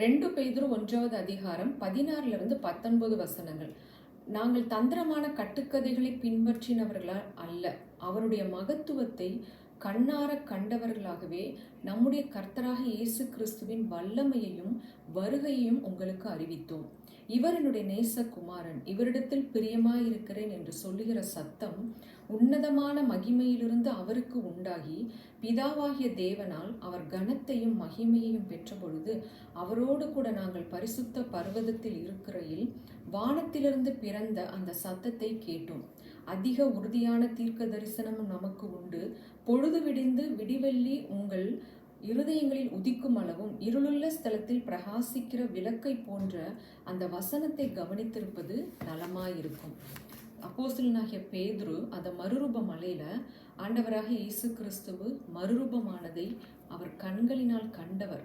ரெண்டு பெய்தரும் ஒன்றாவது அதிகாரம் பதினாறுலேருந்து பத்தொன்பது வசனங்கள். நாங்கள் தந்திரமான கட்டுக்கதைகளை பின்பற்றினவர்களால் அல்ல அவருடைய மகத்துவத்தை கண்ணார கண்டவர்களாகவே நம்முடைய கர்த்தராக இயேசு கிறிஸ்துவின் வல்லமையையும் வருகையையும் உங்களுக்கு அறிவித்தோம். இவர் என்னுடைய நேசகுமாரன் இவரிடத்தில் பிரியமாயிருக்கிறேன் என்று சொல்லுகிற சத்தம் உன்னதமான மகிமையிலிருந்து அவருக்கு உண்டாகி பிதாவாகிய தேவனால் அவர் கனத்தையும் மகிமையையும் பெற்றபொழுது அவரோடு கூட நாங்கள் பரிசுத்த பர்வதத்தில் இருக்கிறையில் வானத்திலிருந்து பிறந்த அந்த சத்தத்தை கேட்டோம். அதிக உறுதியான தீர்க்க தரிசனமும் நமக்கு உண்டு. பொழுது விடிந்து விடிவெள்ளி உங்கள் இருதயங்களில் உதிக்கும் அளவும் இருளுள்ள ஸ்தலத்தில் பிரகாசிக்கிற விளக்கை போன்ற அந்த வசனத்தை கவனித்திருப்பது நலமாயிருக்கும். அப்போஸ்தலனாகிய பேதுரு அந்த மறுரூப மலையில ஆண்டவராக இயேசு கிறிஸ்துவு மறுரூபமானதை அவர் கண்களினால் கண்டவர்.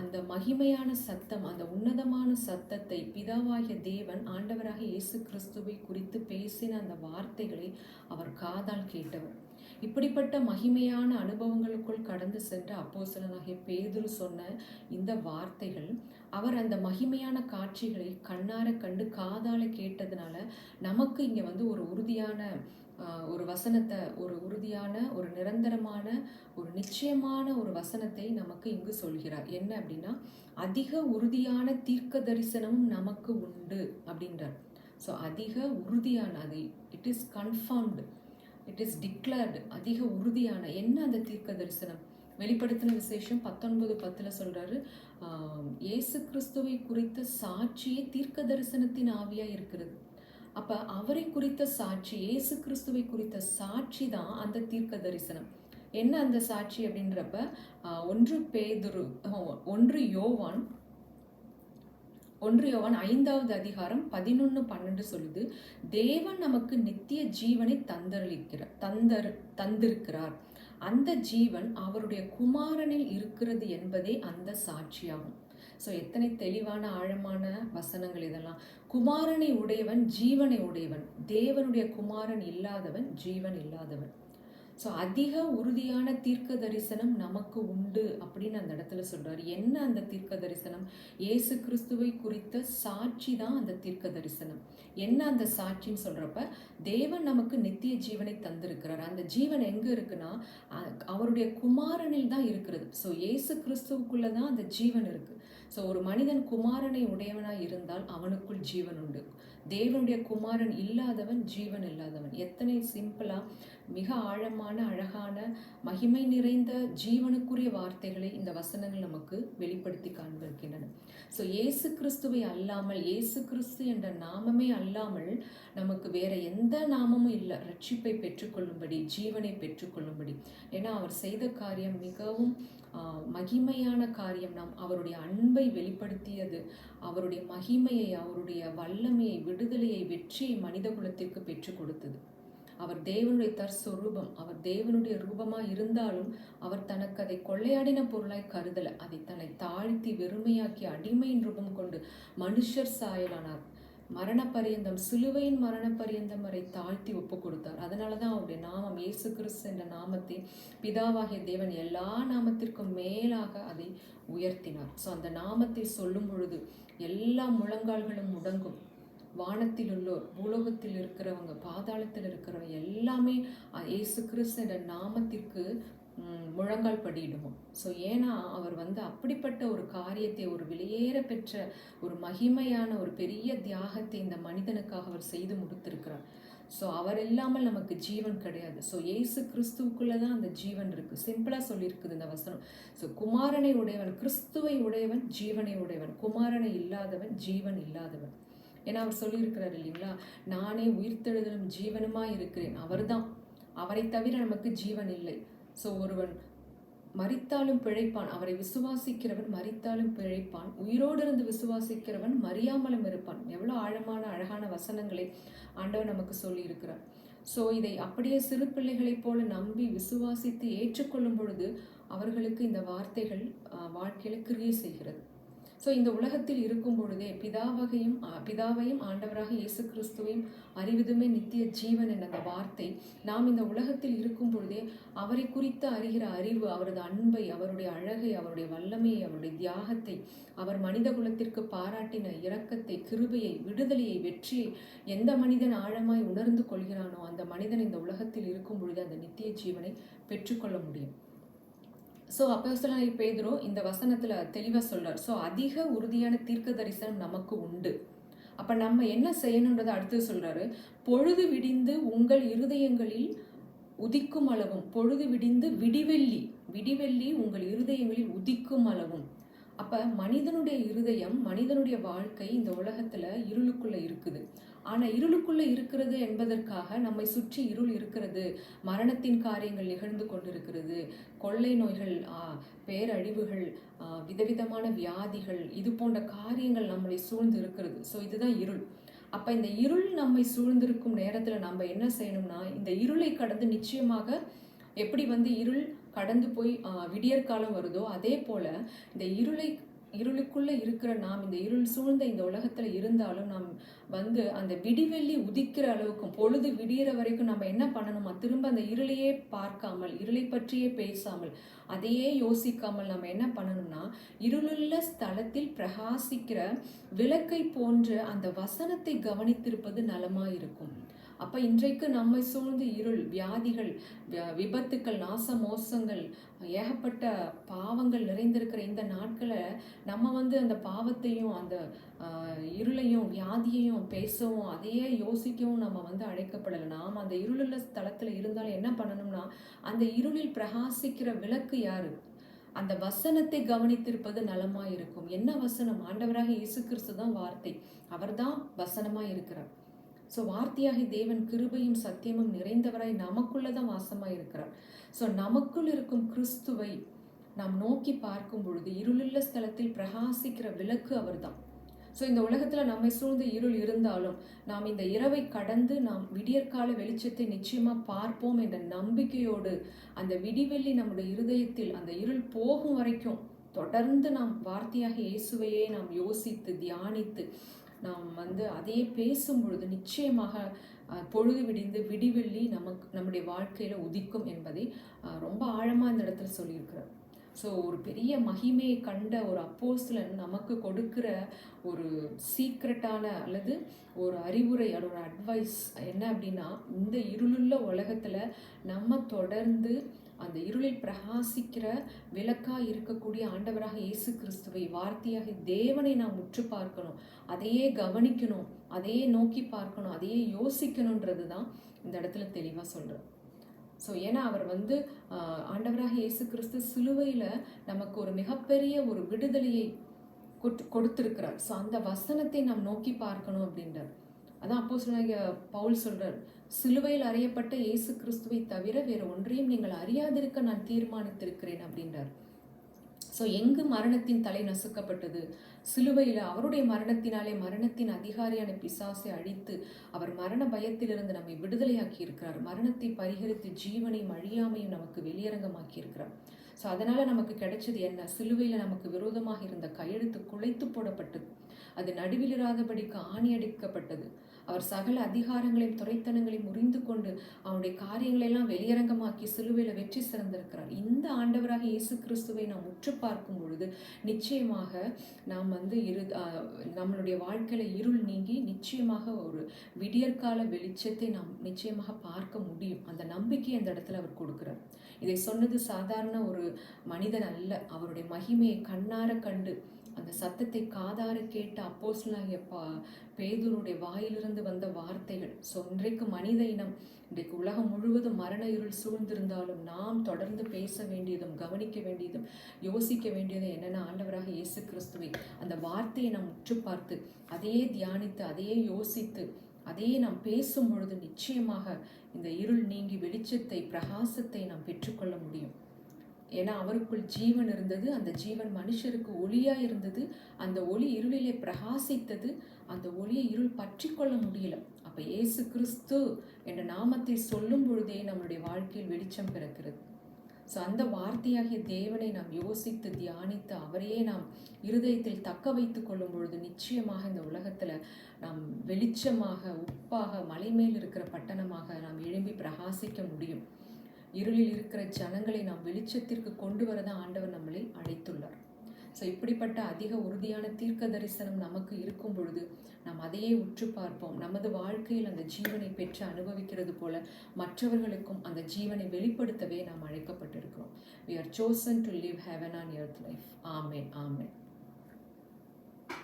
அந்த மகிமையான சத்தம் அந்த உன்னதமான சத்தத்தை பிதாவாகிய தேவன் ஆண்டவராக இயேசு கிறிஸ்துவை குறித்து பேசின அந்த வார்த்தைகளை அவர் காதால் கேட்டவர். இப்படிப்பட்ட மகிமையான அனுபவங்களுக்குள் கடந்து சென்ற அப்போசலனாகிய பேதுரு சொன்ன இந்த வார்த்தைகள் அவர் அந்த மகிமையான காட்சிகளை கண்ணார கண்டு காதால கேட்டதுனால நமக்கு இங்க வந்து ஒரு உறுதியான ஒரு வசனத்தை ஒரு உறுதியான ஒரு நிரந்தரமான ஒரு நிச்சயமான ஒரு வசனத்தை நமக்கு இங்கு சொல்கிறார். என்ன அப்படின்னா அதிக உறுதியான தீர்க்க தரிசனமும் நமக்கு உண்டு அப்படின்றார். ஸோ அதிக உறுதியான அது it is confirmed it is declared அதிக உறுதியான என்ன அந்த தீர்க்க தரிசனம்? வெளிப்படுத்தின விசேஷம் பத்தொன்பது பத்தில் சொல்கிறாரு இயேசு கிறிஸ்துவை குறித்த சாட்சியே தீர்க்க தரிசனத்தின் ஆவியாக இருக்கிறது. அப்போ அவரை குறித்த சாட்சி இயேசு கிறிஸ்துவை குறித்த சாட்சி தான் அந்த தீர்க்க தரிசனம். என்ன அந்த சாட்சி அப்படின்றப்ப ஒன்று பேதுரு ஒன்று யோவான் ஒன்று யோவான் ஐந்தாவது அதிகாரம் பதினொன்று பன்னெண்டு சொல்லுது தேவன் நமக்கு நித்திய ஜீவனை தந்தளிக்கிறார் தந்தர் தந்திருக்கிறார். அந்த ஜீவன் அவருடைய குமாரனில் இருக்கிறது என்பதே அந்த சாட்சியாகும். ஸோ எத்தனை தெளிவான ஆழமான வசனங்கள் இதெல்லாம். குமாரனை உடையவன் ஜீவனை உடையவன். தேவனுடைய குமாரன் இல்லாதவன் ஜீவன் இல்லாதவன். ஸோ அதிக உறுதியான தீர்க்க தரிசனம் நமக்கு உண்டு அப்படின்னு அந்த இடத்துல சொல்கிறார் என்ன அந்த தீர்க்க தரிசனம் இயேசு கிறிஸ்துவை குறித்த சாட்சி தான் அந்த தீர்க்க தரிசனம் என்ன அந்த சாட்சின்னு சொல்கிறப்ப தேவன் நமக்கு நித்திய ஜீவனை தந்திருக்கிறார். அந்த ஜீவன் எங்கே இருக்குன்னா அவருடைய குமாரனில் தான் இருக்கிறது. ஸோ இயேசு கிறிஸ்துவுக்குள்ளே தான் அந்த ஜீவன் இருக்குது ஸோ ஒரு மனிதன் குமாரனை உடையவனாக இருந்தால் அவனுக்குள் ஜீவன் உண்டு. தேவனுடைய குமாரன் இல்லாதவன் ஜீவன் இல்லாதவன். எத்தனை சிம்பிளா மிக ஆழமான அழகான மகிமை நிறைந்த ஜீவனுக்குரிய வார்த்தைகளை இந்த வசனங்கள் நமக்கு வெளிப்படுத்தி காண்பிருக்கின்றன ஸோ இயேசு கிறிஸ்துவை அல்லாமல் இயேசு கிறிஸ்து என்ற நாமமே அல்லாமல் நமக்கு வேற எந்த நாமமும் இல்லை. ரட்சிப்பை பெற்றுக்கொள்ளும்படி ஜீவனை பெற்றுக்கொள்ளும்படி. ஏன்னா அவர் செய்த காரியம் மிகவும் மகிமையான காரியம். நாம் அவருடைய அன்பை வெளிப்படுத்தியது அவருடைய மகிமையை அவருடைய வல்லமையை விடுதலையை வெற்றியை மனித குலத்திற்கு பெற்றுக் கொடுத்தது. அவர் தேவனுடைய தற்சொரூபம் அவர் தேவனுடைய ரூபமாக இருந்தாலும் அவர் தனக்கு அதை கொள்ளையாடின பொருளாய் கருதல. அதை தன்னை தாழ்த்தி வெறுமையாக்கி அடிமையின் ரூபம் கொண்டு மனுஷர் சாயலானார். மரண பரியந்தம் சிலுவையின் மரண பரியந்தம் வரை தாழ்த்தி ஒப்பு கொடுத்தார். அதனால தான் அவருடைய நாமம் இயேசு கிறிஸ்து என்ற நாமத்தை பிதாவாகிய தேவன் எல்லா நாமத்திற்கும் மேலாக அதை உயர்த்தினார். ஸோ அந்த நாமத்தை சொல்லும் பொழுது எல்லா முழங்கால்களும் முடங்கும். வானத்தில் உள்ளோர் பூலோகத்தில் இருக்கிறவங்க பாதாளத்தில் இருக்கிறவங்க எல்லாமே இயேசு கிறிஸ்து என்ற நாமத்திற்கு முழங்கால் படியிடுவோம். ஸோ ஏன்னா அவர் வந்து அப்படிப்பட்ட ஒரு காரியத்தை ஒரு வெளியேற பெற்ற ஒரு மகிமையான ஒரு பெரிய தியாகத்தை இந்த மனிதனுக்காக அவர் செய்து முடித்திருக்கிறார். ஸோ அவர் இல்லாமல் நமக்கு ஜீவன் கிடையாது. ஸோ இயேசு கிறிஸ்துவுக்குள்ளே தான் அந்த ஜீவன் இருக்குது சிம்பிளாக சொல்லியிருக்குது இந்த வசனம். ஸோ குமாரனை உடையவன் கிறிஸ்துவை உடையவன் ஜீவனை உடையவன். குமாரனை இல்லாதவன் ஜீவன் இல்லாதவன். ஏன்னா அவர் சொல்லியிருக்கிறார் இல்லைங்களா? நானே உயிர்த்தெழுதலும் ஜீவனுமாக இருக்கிறேன். அவர்தான். அவரை தவிர நமக்கு ஜீவன் இல்லை. ஸோ ஒருவன் மறித்தாலும் பிழைப்பான். அவரை விசுவாசிக்கிறவன் மறித்தாலும் பிழைப்பான். உயிரோடு இருந்து விசுவாசிக்கிறவன் மறியாமலும் இருப்பான். எவ்வளோ ஆழமான அழகான வசனங்களை ஆண்டவர் நமக்கு சொல்லியிருக்கிறார். ஸோ இதை அப்படியே சிறு பிள்ளைகளைப் போல நம்பி விசுவாசித்து ஏற்றுக்கொள்ளும் பொழுது அவர்களுக்கு இந்த வார்த்தைகள் வாழ்க்கையில் கிரியை செய்கிறது. ஸோ இந்த உலகத்தில் இருக்கும் பொழுதே பிதாவகையும் பிதாவையும் ஆண்டவராக இயேசு கிறிஸ்துவையும் அறிவதுமே நித்திய ஜீவன் என்ற அந்த வார்த்தை நாம் இந்த உலகத்தில் இருக்கும் பொழுதே அவரை குறித்து அறிகிற அறிவு அவரது அன்பை அவருடைய அழகை அவருடைய வல்லமையை அவருடைய தியாகத்தை அவர் மனித குலத்திற்கு பாராட்டின இரக்கத்தை கிருபையை விடுதலையை வெற்றியை எந்த மனிதன் ஆழமாய் உணர்ந்து கொள்கிறானோ அந்த மனிதன் இந்த உலகத்தில் இருக்கும் பொழுது அந்த நித்திய ஜீவனை பெற்றுக்கொள்ள முடியும். ஸோ அப்போஸ்தலனாகிய பேதுரு இந்த வசனத்தில் தெளிவாக சொல்கிறார் ஸோ அதிக உறுதியான தீர்க்க தரிசனம் நமக்கு உண்டு. அப்போ நம்ம என்ன செய்யணுன்றதை அடுத்து சொல்கிறாரு பொழுது விடிந்து உங்கள் இருதயங்களில் உதிக்கும் அளவும் பொழுது விடிந்து விடிவெள்ளி விடிவெள்ளி உங்கள் இருதயங்களில் உதிக்கும் அளவும். அப்போ மனிதனுடைய இருதயம் மனிதனுடைய வாழ்க்கை இந்த உலகத்தில் இருளுக்குள்ளே இருக்குது. ஆனால் இருளுக்குள்ளே இருக்கிறது என்பதற்காக நம்மை சுற்றி இருள் இருக்கிறது. மரணத்தின் காரியங்கள் நிகழ்ந்து கொண்டிருக்கிறது. கொள்ளை நோய்கள் பேரழிவுகள் விதவிதமான வியாதிகள் இது போன்ற காரியங்கள் நம்மளை சூழ்ந்து இருக்கிறது. ஸோ இதுதான் இருள். அப்போ இந்த இருள் நம்மை சூழ்ந்திருக்கும் நேரத்தில் நம்ம என்ன செய்யணும்னா இந்த இருளை கடந்து நிச்சயமாக எப்படி வந்து இருள் கடந்து போய் விடியற்காலம் வருதோ அதே போல் இந்த இருளை இருளுக்குள்ளே இருக்கிற நாம் இந்த இருள் சூழ்ந்த இந்த உலகத்தில் இருந்தாலும் நாம் வந்து அந்த விடிவெள்ளி உதிக்கிற அளவுக்கும் பொழுது விடியிற வரைக்கும் நம்ம என்ன பண்ணணுமா? திரும்ப அந்த இருளையே பார்க்காமல் இருளை பற்றியே பேசாமல் அதையே யோசிக்காமல் நம்ம என்ன பண்ணணும்னா இருளுள்ள ஸ்தலத்தில் பிரகாசிக்கிற விளக்கை போன்ற அந்த வசனத்தை கவனித்திருப்பது நலமாக இருக்கும். அப்போ இன்றைக்கு நம்மை சூழ்ந்து இருள் வியாதிகள் விபத்துக்கள் நாச மோசங்கள் ஏகப்பட்ட பாவங்கள் நிறைந்திருக்கிற இந்த நாட்களை நம்ம வந்து அந்த பாவத்தையும் அந்த இருளையும் வியாதியையும் பேசவும் அதையே யோசிக்கவும் நம்ம வந்து அழைக்கப்படலை. நாம் அந்த இருளுள்ள ஸ்தலத்துல இருந்தாலும் என்ன பண்ணணும்னா அந்த இருளில் பிரகாசிக்கிற விளக்கு யாரு? அந்த வசனத்தை கவனித்திருப்பது நலமாக இருக்கும் என்ன வசனம்? ஆண்டவராக இயேசு கிறிஸ்து தான் வார்த்தை. அவர்தான் வசனமாக இருக்கிறார் ஸோ வார்த்தையாகி தேவன் கிருபையும் சத்தியமும் நிறைந்தவராய் நமக்குள்ளே தான் வாசமாக இருக்கிறார் ஸோ நமக்குள் இருக்கும் கிறிஸ்துவை நாம் நோக்கி பார்க்கும் பொழுது இருளுள்ள ஸ்தலத்தில் பிரகாசிக்கிற விளக்கு அவர்தான். ஸோ இந்த உலகத்தில் நம்மை சூழ்ந்து இருள் இருந்தாலும் நாம் இந்த இரவை கடந்து நாம் விடியற்கால வெளிச்சத்தை நிச்சயமாக பார்ப்போம் என்ற நம்பிக்கையோடு அந்த விடிவெள்ளி நம்முடைய இருதயத்தில் அந்த இருள் போகும் வரைக்கும் தொடர்ந்து நாம் வார்த்தையாக இயேசுவையே நாம் யோசித்து தியானித்து நாம் வந்து அதையே பேசும் பொழுது நிச்சயமாக பொழுது விடிந்து விடிவெள்ளி நமக்கு நம்முடைய வாழ்க்கையில் உதிக்கும் என்பதை ரொம்ப ஆழமாக இந்த இடத்துல சொல்லியிருக்கிறார். ஸோ ஒரு பெரிய மகிமையை கண்ட ஒரு அப்போஸ்லன் நமக்கு கொடுக்கிற ஒரு சீக்ரெட்டான அல்லது ஒரு அறிவுரை அதோட அட்வைஸ் என்ன அப்படின்னா இந்த இருளுள்ள உலகத்தில் நம்ம தொடர்ந்து அந்த இருளில் பிரகாசிக்கிற விளக்காக இருக்கக்கூடிய ஆண்டவராக இயேசு கிறிஸ்துவை வார்த்தையாக தேவனை நாம் உற்று பார்க்கணும். அதையே கவனிக்கணும். அதையே நோக்கி பார்க்கணும். அதையே யோசிக்கணுன்றது தான் இந்த இடத்துல தெளிவாக சொல்கிறேன் ஸோ ஏன்னா அவர் வந்து ஆண்டவராக இயேசு கிறிஸ்து சிலுவையில் நமக்கு ஒரு மிகப்பெரிய ஒரு விடுதலையை கொட் கொடுத்திருக்கிறார். ஸோ அந்த வசனத்தை நாம் நோக்கி பார்க்கணும் அப்படின்றார். அதான் அப்போ பவுல் சொல்றார் சிலுவையில் அறியப்பட்ட இயேசு கிறிஸ்துவை தவிர வேறு ஒன்றையும் நீங்கள் அறியாதிருக்க நான் தீர்மானித்திருக்கிறேன் அப்படின்றார். ஸோ எங்கு மரணத்தின் தலை நசுக்கப்பட்டது? சிலுவையில் அவருடைய மரணத்தினாலே மரணத்தின் அதிகாரியான பிசாசை அழித்து அவர் மரண பயத்திலிருந்து நம்மை விடுதலையாக்கி இருக்கிறார் மரணத்தை பரிகரித்து ஜீவனையும் அழியாமையும் நமக்கு வெளியரங்கமாக்கி இருக்கிறார் ஸோ அதனால் நமக்கு கிடைச்சது என்ன? சிலுவையில் நமக்கு விரோதமாக இருந்த கையெழுத்து குலைத்து போடப்பட்டது. அது நடுவிலிராதபடிக்கு ஆணி அடிக்கப்பட்டது அவர் சகல அதிகாரங்களையும் துறைத்தனங்களையும் முறிந்து கொண்டு அவனுடைய காரியங்களை எல்லாம் வெளியரங்கமாக்கி சிலுவையில் வெற்றி சிறந்திருக்கிறார். இந்த ஆண்டவராக இயேசு கிறிஸ்துவை நாம் உற்று பார்க்கும் பொழுது நிச்சயமாக நாம் வந்து இரு நம்மளுடைய வாழ்க்கையில் இருள் நீங்கி நிச்சயமாக ஒரு விடியற்கால வெளிச்சத்தை நாம் நிச்சயமாக பார்க்க முடியும். அந்த நம்பிக்கை அந்த இடத்துல அவர் கொடுக்குறார். இதை சொன்னது சாதாரண ஒரு மனிதன் அல்ல. அவருடைய மகிமையை கண்ணார கண்டு அந்த சத்தத்தை காதார கேட்ட அப்போஸ்லாகிய பா பேதுருடைய வாயிலிருந்து வந்த வார்த்தைகள் ஸோ இன்றைக்கு மனித இனம் இன்றைக்கு உலகம் முழுவதும் மரண இருள் சூழ்ந்திருந்தாலும் நாம் தொடர்ந்து பேச வேண்டியதும் கவனிக்க வேண்டியதும் யோசிக்க வேண்டியதும் என்னென்ன ஆண்டவராக இயேசு கிறிஸ்துவை அந்த வார்த்தையை நாம் உற்று பார்த்து அதையே தியானித்து அதையே யோசித்து அதையே நாம் பேசும் பொழுது நிச்சயமாக இந்த இருள் நீங்கி வெளிச்சத்தை பிரகாசத்தை நாம் பெற்றுக்கொள்ள முடியும். ஏன்னா அவருக்குள் ஜீவன் இருந்தது அந்த ஜீவன் மனுஷருக்கு ஒளியாக இருந்தது அந்த ஒளி இருளிலே பிரகாசித்தது அந்த ஒளியை இருள் பற்றி கொள்ள முடியல. அப்போ இயேசு கிறிஸ்து என்ற நாமத்தை சொல்லும் பொழுதே நம்மளுடைய வாழ்க்கையில் வெளிச்சம் பிறக்கிறது. ஸோ அந்த வார்த்தையாகிய தேவனை நாம் யோசித்து தியானித்து அவரையே நாம் இருதயத்தில் தக்க வைத்து கொள்ளும் பொழுது நிச்சயமாக இந்த உலகத்தில் நாம் வெளிச்சமாக உப்பாக மலை மேல் இருக்கிற பட்டணமாக நாம் எழும்பி பிரகாசிக்க முடியும். இருளில் இருக்கிற ஜனங்களை நாம் வெளிச்சத்திற்கு கொண்டு வரதான் ஆண்டவர் நம்மளை அழைத்துள்ளார். ஸோ இப்படிப்பட்ட அதிக உறுதியான தீர்க்க தரிசனம் நமக்கு இருக்கும் பொழுது நாம் அதையே உற்று பார்ப்போம். நமது வாழ்க்கையில் அந்த ஜீவனை பெற்று அனுபவிக்கிறது போல மற்றவர்களுக்கும் அந்த ஜீவனை வெளிப்படுத்தவே நாம் அழைக்கப்பட்டிருக்கிறோம். We are chosen to live heaven on earth life amen amen